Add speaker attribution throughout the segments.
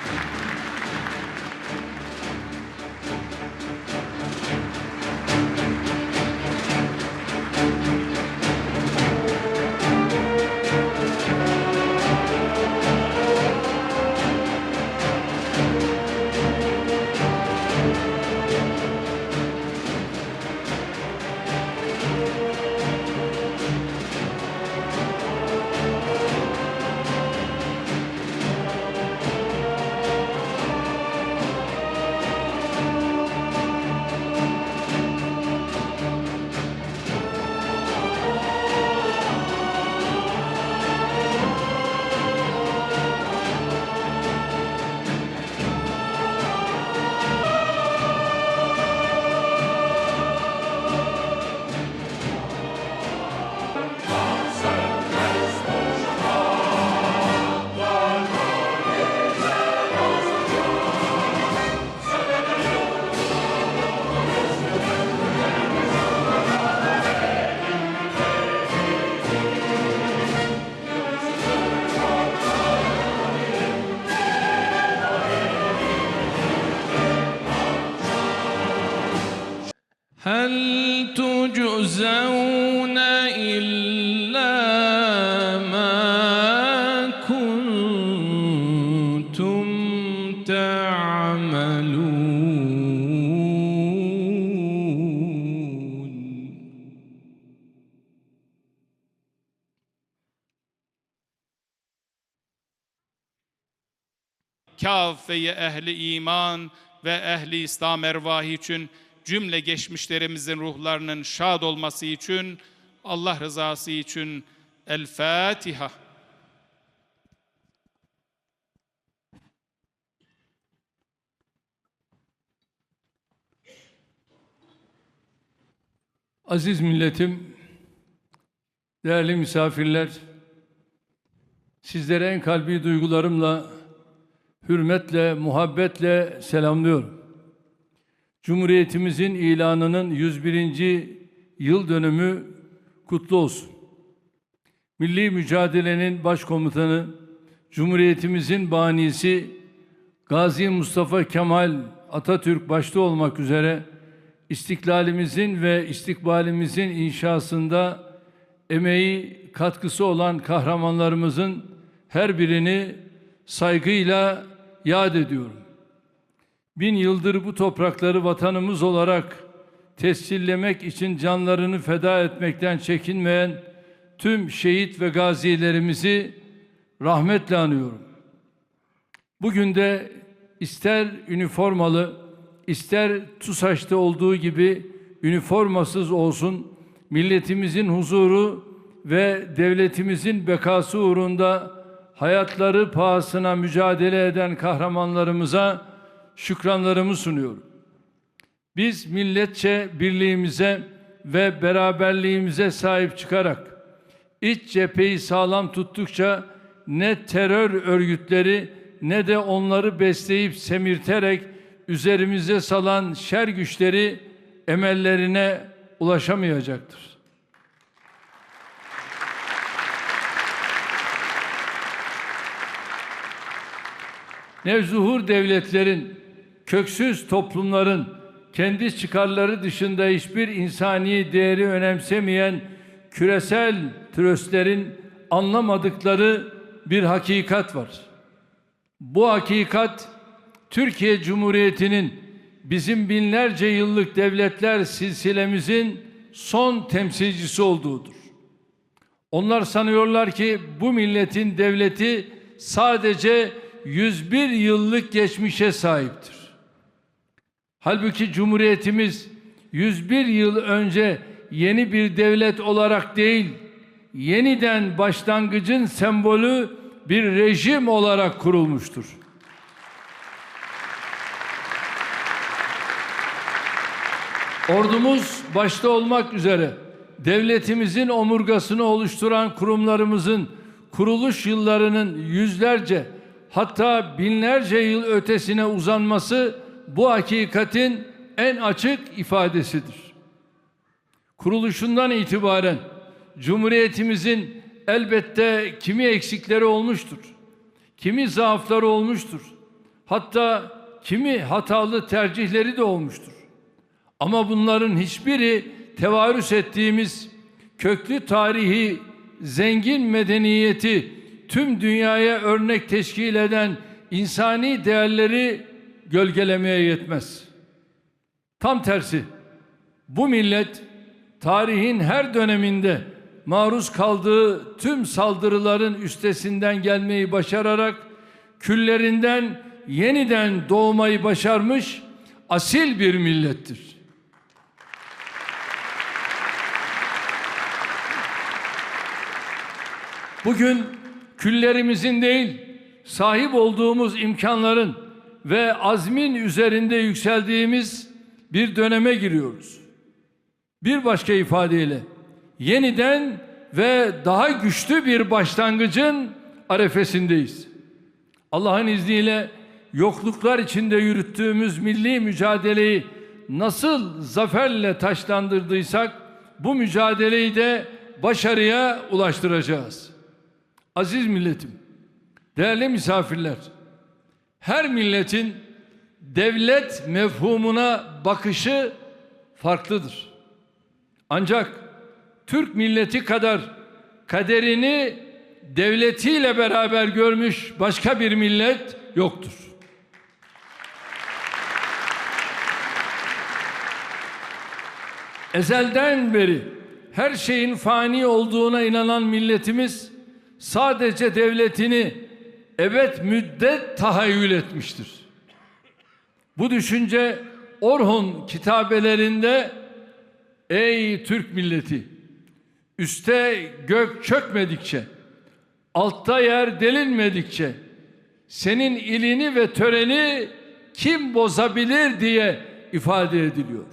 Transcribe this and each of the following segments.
Speaker 1: Thank you.
Speaker 2: Kâfeye ehli iman ve ehli İslam ervahı için cümle geçmişlerimizin ruhlarının şad olması için Allah rızası için El Fatiha.
Speaker 1: Aziz milletim, değerli misafirler, sizlere en kalbi duygularımla, hürmetle, muhabbetle selamlıyorum. Cumhuriyetimizin ilanının 101. yıl dönümü kutlu olsun. Milli mücadelenin başkomutanı, Cumhuriyetimizin banisi Gazi Mustafa Kemal Atatürk başta olmak üzere istiklalimizin ve istikbalimizin inşasında emeği, katkısı olan kahramanlarımızın her birini saygıyla yad ediyorum. Bin yıldır bu toprakları vatanımız olarak tescillemek için canlarını feda etmekten çekinmeyen tüm şehit ve gazilerimizi rahmetle anıyorum. Bugün de ister üniformalı, ister TUSAŞ'ta olduğu gibi üniformasız olsun, milletimizin huzuru ve devletimizin bekası uğrunda hayatları pahasına mücadele eden kahramanlarımıza şükranlarımı sunuyorum. Biz milletçe birliğimize ve beraberliğimize sahip çıkarak iç cepheyi sağlam tuttukça ne terör örgütleri ne de onları besleyip semirterek üzerimize salan şer güçleri emellerine ulaşamayacaktır. Nevzuhur devletlerin, köksüz toplumların kendi çıkarları dışında hiçbir insani değeri önemsemeyen küresel tröstlerin anlamadıkları bir hakikat var. Bu hakikat Türkiye Cumhuriyeti'nin bizim binlerce yıllık devletler silsilemizin son temsilcisi olduğudur. Onlar sanıyorlar ki bu milletin devleti sadece 101 yıllık geçmişe sahiptir. Halbuki Cumhuriyetimiz 101 yıl önce yeni bir devlet olarak değil, yeniden başlangıcın sembolü bir rejim olarak kurulmuştur. Ordumuz başta olmak üzere devletimizin omurgasını oluşturan kurumlarımızın kuruluş yıllarının yüzlerce hatta binlerce yıl ötesine uzanması bu hakikatin en açık ifadesidir. Kuruluşundan itibaren Cumhuriyetimizin elbette kimi eksikleri olmuştur. Kimi zaafları olmuştur. Hatta kimi hatalı tercihleri de olmuştur. Ama bunların hiçbiri tevarüs ettiğimiz köklü tarihi, zengin medeniyeti tüm dünyaya örnek teşkil eden insani değerleri gölgelemeye yetmez. Tam tersi bu millet tarihin her döneminde maruz kaldığı tüm saldırıların üstesinden gelmeyi başararak küllerinden yeniden doğmayı başarmış asil bir millettir. Bugün küllerimizin değil, sahip olduğumuz imkanların ve azmin üzerinde yükseldiğimiz bir döneme giriyoruz. Bir başka ifadeyle yeniden ve daha güçlü bir başlangıcın arefesindeyiz. Allah'ın izniyle yokluklar içinde yürüttüğümüz milli mücadeleyi nasıl zaferle taşlandırdıysak bu mücadeleyi de başarıya ulaştıracağız. Aziz milletim, değerli misafirler, her milletin devlet mefhumuna bakışı farklıdır. Ancak Türk milleti kadar kaderini devletiyle beraber görmüş başka bir millet yoktur. Ezelden beri her şeyin fani olduğuna inanan milletimiz sadece devletini evet müddet tahayyül etmiştir. Bu düşünce Orhun kitabelerinde ey Türk milleti üste gök çökmedikçe altta yer delinmedikçe senin ilini ve töreni kim bozabilir diye ifade ediliyor.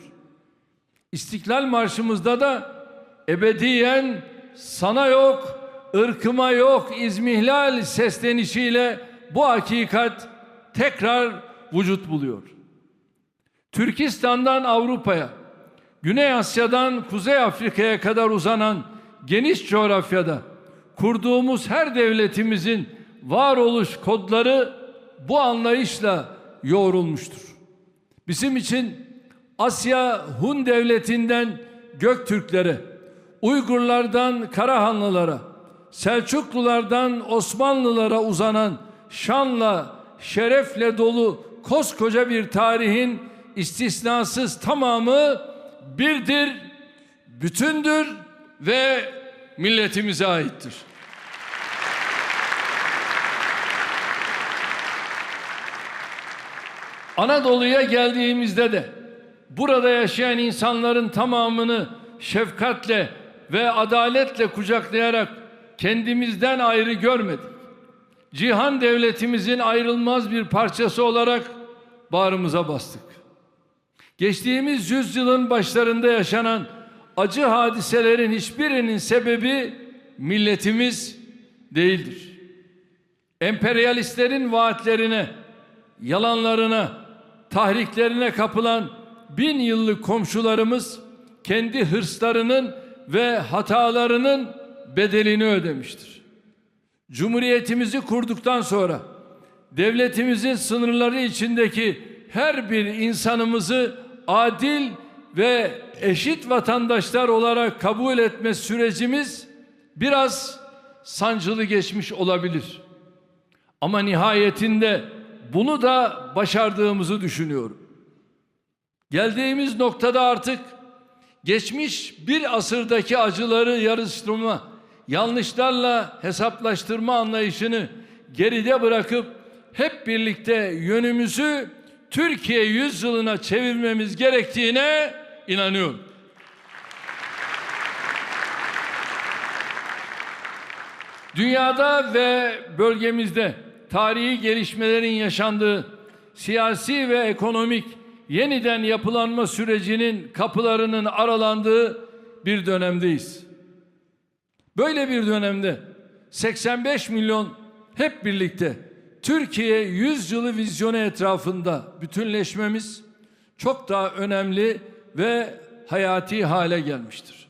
Speaker 1: İstiklal Marşımızda da ebediyen sana yok, ırkıma yok izmihlal seslenişiyle bu hakikat tekrar vücut buluyor. Türkistan'dan Avrupa'ya, Güney Asya'dan Kuzey Afrika'ya kadar uzanan geniş coğrafyada kurduğumuz her devletimizin varoluş kodları bu anlayışla yoğrulmuştur. Bizim için Asya Hun devletinden Göktürklere, Uygurlardan Karahanlılara, Selçuklulardan Osmanlılara uzanan şanla, şerefle dolu koskoca bir tarihin istisnasız tamamı birdir, bütündür ve milletimize aittir. Anadolu'ya geldiğimizde de burada yaşayan insanların tamamını şefkatle ve adaletle kucaklayarak kendimizden ayrı görmedik. Cihan devletimizin ayrılmaz bir parçası olarak bağrımıza bastık. Geçtiğimiz yüzyılın başlarında yaşanan acı hadiselerin hiçbirinin sebebi milletimiz değildir. Emperyalistlerin vaatlerine, yalanlarına, tahriklerine kapılan bin yıllık komşularımız kendi hırslarının ve hatalarının bedelini ödemiştir. Cumhuriyetimizi kurduktan sonra devletimizin sınırları içindeki her bir insanımızı adil ve eşit vatandaşlar olarak kabul etme sürecimiz biraz sancılı geçmiş olabilir. Ama nihayetinde bunu da başardığımızı düşünüyorum. Geldiğimiz noktada artık geçmiş bir asırdaki acıları yarıştırma, yanlışlarla hesaplaştırma anlayışını geride bırakıp hep birlikte yönümüzü Türkiye yüzyılına çevirmemiz gerektiğine inanıyorum. Dünyada ve bölgemizde tarihi gelişmelerin yaşandığı siyasi ve ekonomik yeniden yapılanma sürecinin kapılarının aralandığı bir dönemdeyiz. Böyle bir dönemde 85 milyon hep birlikte Türkiye 100 yılı vizyonu etrafında bütünleşmemiz çok daha önemli ve hayati hale gelmiştir.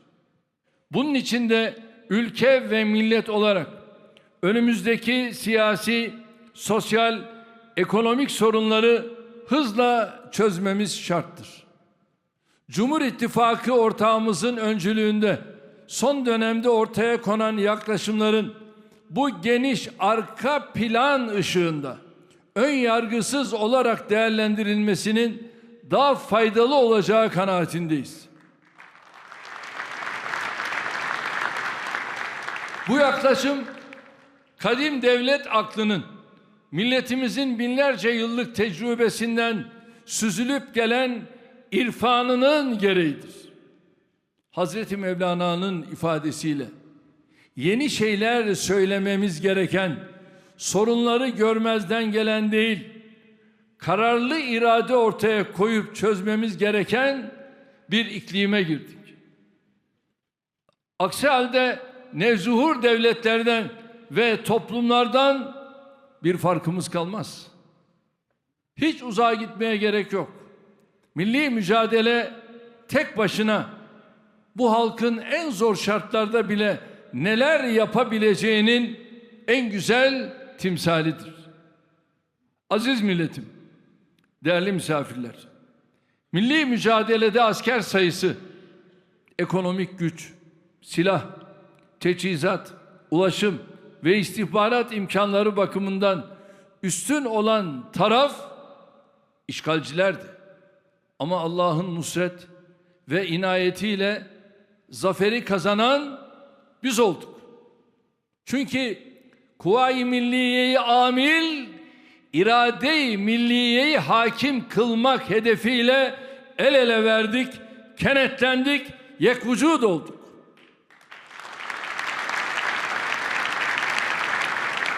Speaker 1: Bunun için de ülke ve millet olarak önümüzdeki siyasi, sosyal, ekonomik sorunları hızla çözmemiz şarttır. Cumhur İttifakı ortağımızın öncülüğünde son dönemde ortaya konan yaklaşımların bu geniş arka plan ışığında ön yargısız olarak değerlendirilmesinin daha faydalı olacağı kanaatindeyiz. Bu yaklaşım kadim devlet aklının milletimizin binlerce yıllık tecrübesinden süzülüp gelen irfanının gereğidir. Hazreti Mevlana'nın ifadesiyle yeni şeyler söylememiz gereken sorunları görmezden gelen değil kararlı irade ortaya koyup çözmemiz gereken bir iklime girdik. Aksi halde nevzuhur devletlerden ve toplumlardan bir farkımız kalmaz. Hiç uzağa gitmeye gerek yok. Milli mücadele tek başına bu halkın en zor şartlarda bile neler yapabileceğinin en güzel timsalidir. Aziz milletim, değerli misafirler, milli mücadelede asker sayısı, ekonomik güç, silah, teçhizat, ulaşım ve istihbarat imkanları bakımından üstün olan taraf işgalcilerdi. Ama Allah'ın nusret ve inayetiyle zaferi kazanan biz olduk. Çünkü Kuvayi Milliye'yi amil, irade-i milliyeyi hakim kılmak hedefiyle el ele verdik, kenetlendik, yek vücud olduk.